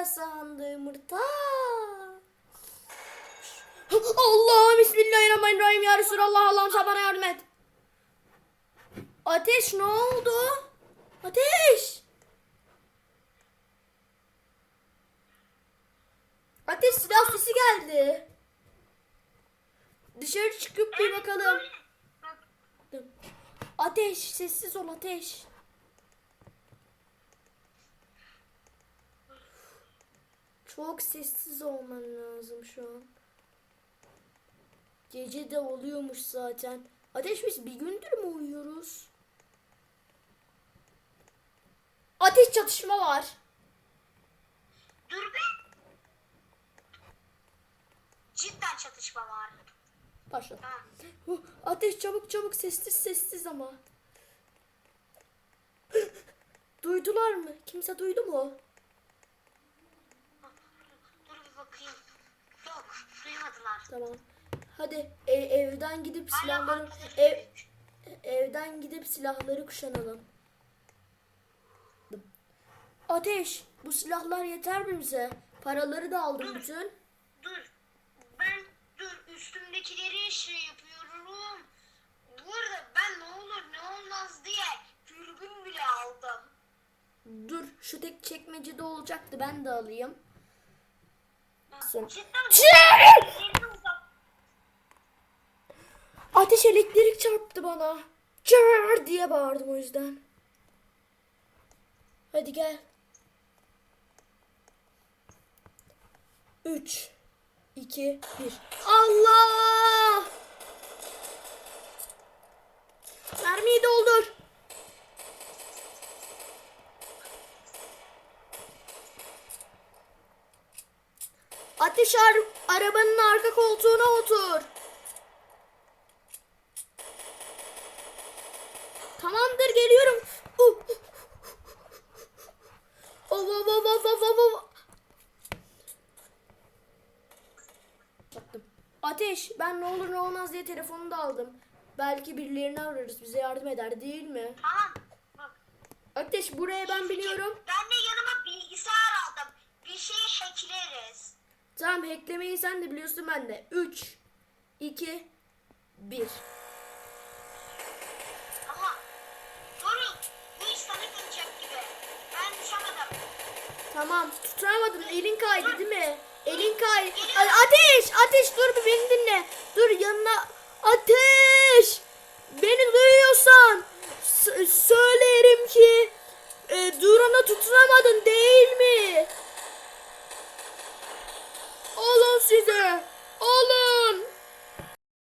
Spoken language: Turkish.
güzel sahanda yumurta. Allah'ım bismillahirrahmanirrahim ya Resulallah Allah'ım sen bana yardım et. Ateş ne oldu? Ateş. Ateş silah sesi geldi. Dışarı çıkıp bir bakalım. Ateş sessiz ol ateş. Çok sessiz olman lazım şu an. Gece de oluyormuş zaten. Ateş biz bir gündür mü uyuyoruz? Ateş çatışma var. Dur be. Cidden çatışma var. Başla. Huh, Ateş çabuk çabuk sessiz sessiz ama. Duydular mı? Kimse duydu mu? Dur bir bakayım. Yok duymadılar. Tamam. Hadi e- evden gidip silahları ev evden gidip silahları kuşanalım. Ateş, bu silahlar yeter mi bize? Paraları da aldım bütün. Dur. Ben dur üstümdekileri şey yapıyorum. Bu arada ben ne olur ne olmaz diye dürbün bile aldım. Dur, şu tek çekmecede olacaktı. Ben de alayım. Cidden. Ateş elektrik çarptı bana. Çır diye bağırdım o yüzden. Hadi gel. 3 2 1 Allah! Mermiyi doldur. Ateş ar- arabanın arka koltuğuna otur. Tamamdır geliyorum. Uh. Of of of of of of of. Baktım. Ateş ben ne olur ne olmaz diye telefonunu da aldım. Belki birilerini ararız bize yardım eder değil mi? Tamam. Bak. Ateş buraya ben biliyorum. Ben de yanıma bilgisayar aldım. Bir şeyi hackleriz. Tamam hacklemeyi sen de biliyorsun ben de. 3 2 1 Tamam tutamadın elin kaydı değil mi? Elin kaydı. A- Ateş ateş dur bir beni dinle. Dur yanına ateş. Beni duyuyorsan